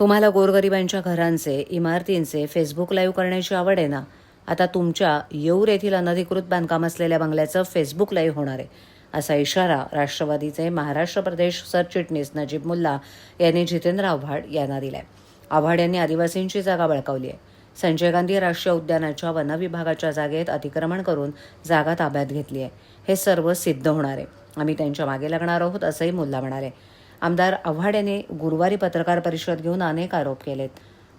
तुम्हाला गोरगरिबांच्या घरांचे इमारतींचे फेसबुक लाईव्ह करण्याची आवड आहे ना? आता तुमच्या येऊर येथील अनधिकृत बांधकाम असलेल्या बंगल्याचं फेसबुक लाईव्ह होणार आहे. असा इशारा राष्ट्रवादीचे महाराष्ट्र प्रदेश सरचिटणीस नजीब मुल्ला यांनी जितेंद्र आव्हाड यांना दिलाय. आव्हाड यांनी आदिवासींची जागा बळकावली आहे. संजय गांधी राष्ट्रीय उद्यानाच्या वन विभागाच्या जागेत अतिक्रमण करून जागा ताब्यात घेतली आहे. हे सर्व सिद्ध होणार आहे. आम्ही त्यांच्या मागे लागणार आहोत असंही मुल्ला म्हणाले. आमदार आव्हाड यांनी गुरुवारी पत्रकार परिषद घेऊन अनेक आरोप केलेत.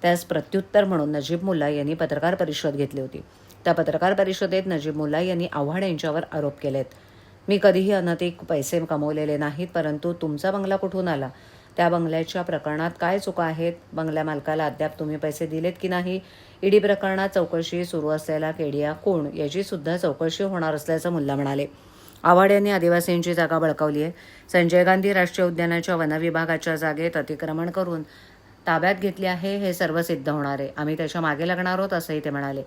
त्यास प्रत्युत्तर म्हणून नजीब मुल्ला यांनी पत्रकार परिषद घेतली होती. त्या पत्रकार परिषदेत नजीब मुल्ला यांनी आव्हाड यांच्यावर आरोप केलेत. मी कधीही अनधिक पैसे कमवलेले नाहीत परंतु तुमचा बंगला कुठून आला? त्या बंगल्याच्या प्रकरणात काय चुका आहेत? बंगल्या मालकाला अद्याप तुम्ही पैसे दिलेत की नाही? ईडी प्रकरणात चौकशी सुरू असलेला केडिया कोण? याची सुद्धा चौकशी होणार असल्याचं मुल्ला म्हणाले. आव्हाड यांनी आदिवासींची जागा बळकावली आहे. संजय गांधी राष्ट्रीय उद्यानाच्या वनविभागाच्या जागेत अतिक्रमण करून ताब्यात घेतली आहे हे सर्व सिद्ध होणार आहे. आम्ही त्याच्यामागे लागणार आहोत असंही ते म्हणाले.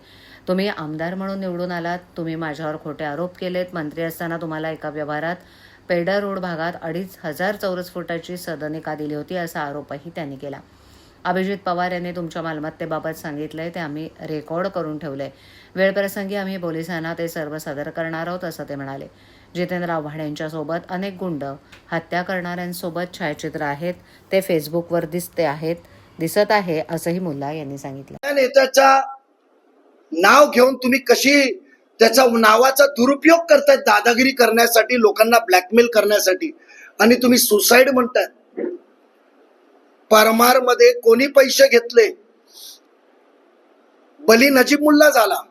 तुम्ही आमदार म्हणून निवडून आलात तुम्ही माझ्यावर खोटे आरोप केलेत. मंत्री असताना तुम्हाला एका व्यवहारात पेडर रोड भागात अडीच हजार चौरस फुटाची सदनिका दिली होती असा आरोपही त्यांनी केला. अभिजित पवार यांनी तुमच्या मालमत्तेबाबत सांगितलंय ते आम्ही रेकॉर्ड करून ठेवलंय. वेळप्रसंगी आम्ही पोलिसांना ते सर्व सादर करणार आहोत असं ते म्हणाले. जितेंद्र आव्हाड यांच्यासोबत अनेक गुंड हत्या करणाऱ्यांसोबत छायाचित्र आहेत ते फेसबुकवर दिसते आहेत दिसत आहे असंही मुल्ला यांनी सांगितलं. त्या नेत्याचा नाव घेऊन तुम्ही कशी त्याचा नावाचा दुरुपयोग करतायत दादागिरी करण्यासाठी लोकांना ब्लॅकमेल करण्यासाठी. आणि तुम्ही सुसाईड म्हणताय. परमारमध्ये कोणी पैसे घेतले? बली नजीब मुल्ला झाला.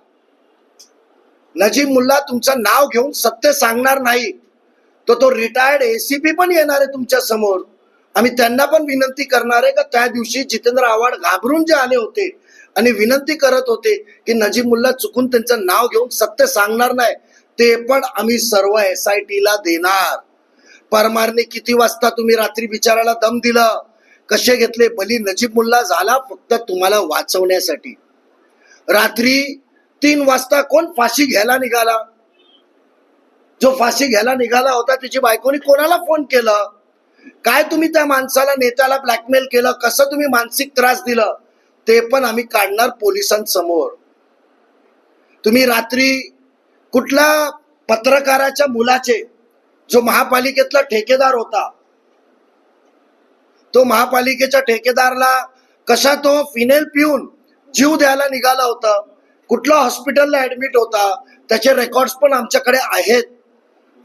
नजीब मुल्ला तुमचं नाव घेऊन सत्य सांगणार नाही. तो तो रिटायर्ड एसीपी पण येणार आहे तुमच्यासमोर. आम्ही त्यांना पण विनंती करणार आहे का त्या दिवशी जितेंद्र आव्हाड घाबरून जे आले होते आणि विनंती करत होते की नजीब मुल्ला चुकून त्यांचं नाव घेऊन सत्य सांगणार नाही ते पण आम्ही सर्व एस आय ला देणार. परमारने किती वाजता तुम्ही रात्री बिचाराला दम दिलं? कसे घेतले? बली नजीब मुल्ला झाला फक्त तुम्हाला वाचवण्यासाठी. रात्री तीन वाजता कोण फाशी घ्यायला निघाला? जो फाशी घ्यायला निघाला होता त्याची बायकोनी कोणाला फोन केलं? काय तुम्ही त्या माणसाला नेत्याला ब्लॅकमेल केलं? कसं तुम्ही मानसिक त्रास दिलं? ते पण आम्ही काढणार पोलिसांसमोर. तुम्ही रात्री कुठल्या पत्रकाराच्या मुलाचे जो महापालिकेतला ठेकेदार होता तो महापालिकेच्या ठेकेदारला कसा तो फिनेल पिऊन जीव द्यायला निघाला होता कुठला हॉस्पिटलला ऍडमिट होता त्याचे रेकॉर्ड्स पण आमच्याकडे आहेत.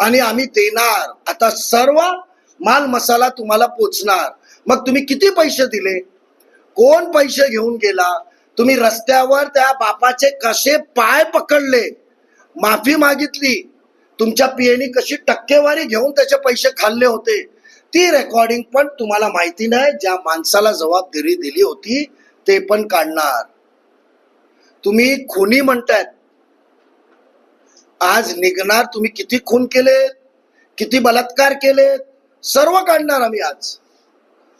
आणि आम्ही देणार. आता सर्व माल मसाला तुम्हाला पोचणार. मग तुम्ही किती पैसे दिले? कोण पैसे घेऊन गेला? तुम्ही रस्त्यावर त्या बापाचे कसे पाय पकडले? माफी मागितली. तुमच्या पीएनी कशी टक्केवारी घेऊन त्याचे पैसे खाल्ले होते? ती रेकॉर्डिंग पण तुम्हाला माहिती नाही. ज्या माणसाला जबाबदारी दिली होती ते पण काढणार. तुम्ही खुनी म्हणतायत. आज निघणार तुम्ही किती खून केलेत? किती बलात्कार केलेत? सर्व काढणार आम्ही आज.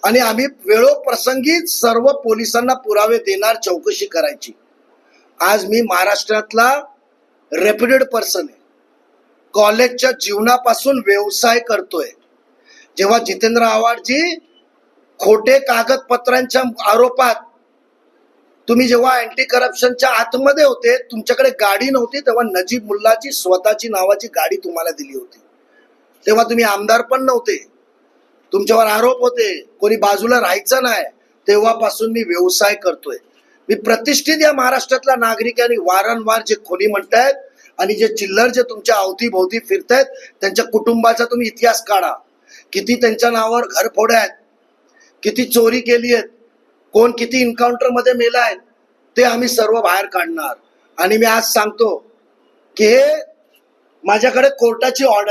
आणि आम्ही वेळोप्रसंगी सर्व पोलिसांना पुरावे देणार चौकशी करायची. आज मी महाराष्ट्रातला रेप्युटेड पर्सन आहे. कॉलेजच्या जीवनापासून व्यवसाय करतोय. जेव्हा जितेंद्र आव्हाडजी खोटे कागदपत्रांच्या आरोपात तुम्ही जेव्हा अँटी करप्शनच्या आतमध्ये होते तुमच्याकडे गाडी नव्हती तेव्हा नजीब मुल्लाची स्वतःची नावाची गाडी तुम्हाला दिली होती. तेव्हा तुम्ही आमदार पण नव्हते. तुमच्यावर आरोप होते कोणी बाजूला राहायचं नाही तेव्हापासून मी व्यवसाय करतोय. मी प्रतिष्ठित या महाराष्ट्रातल्या नागरिकांनी वारंवार जे खोली म्हणतायत आणि जे चिल्लर जे तुमच्या अवतीभोवती फिरतायत त्यांच्या कुटुंबाचा तुम्ही इतिहास काढा. किती त्यांच्या नावावर घरफोड्या आहेत? किती चोरी केली आहेत? कोण किती इन्काउंटरमध्ये मेला आहे? ते आम्ही सर्व बाहेर काढणार. आणि मी आज सांगतो की हे माझ्याकडे कोर्टाची ऑर्डर आहे.